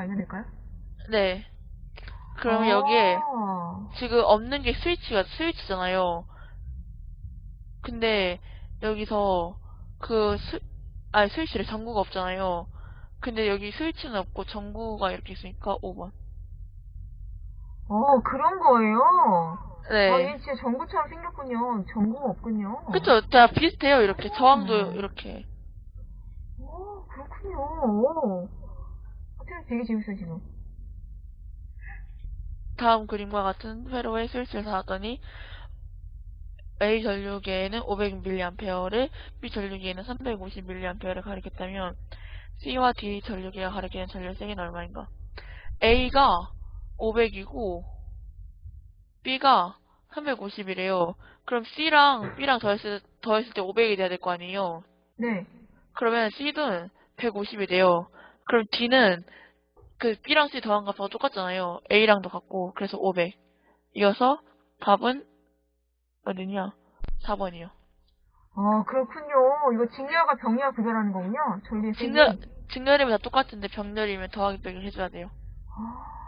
알면 될까요? 네. 그럼 아. 여기에 지금 없는 게 스위치가 스위치잖아요. 근데 여기서 그 스, 아니 스위치를 전구가 없잖아요. 근데 여기 스위치는 없고 전구가 이렇게 있으니까 5번. 어, 그런 거예요. 네. 아, 얘 진짜 전구처럼 생겼군요. 전구가 없군요. 그쵸? 다 비슷해요. 이렇게 저항도 음. 이렇게. 오, 그렇군요. 되게 재밌어요, 지금. 다음 그림과 같은 회로의 스위치를 사왔더니 A 전류계에는 500mA를, B 전류계에는 350mA를 가리켰다면 C와 D 전류계가 가리키는 전류 세기는 얼마인가? A가 500이고 B가 350이래요. 그럼 C랑 B랑 더했을, 더했을 때 500이 돼야 될 거 아니에요? 네. 그러면 C는 150이 돼요. 그럼 D는 그 B랑 C 더한 값하고 똑같잖아요. A랑도 같고 그래서 500. 이어서 답은 어디냐? 4번이요. 아, 그렇군요. 이거 직렬과 병렬 구별하는 거군요. 세기. 직렬, 직렬이면 다 똑같은데 병렬이면 더하기 빼기 해줘야 돼요. 아,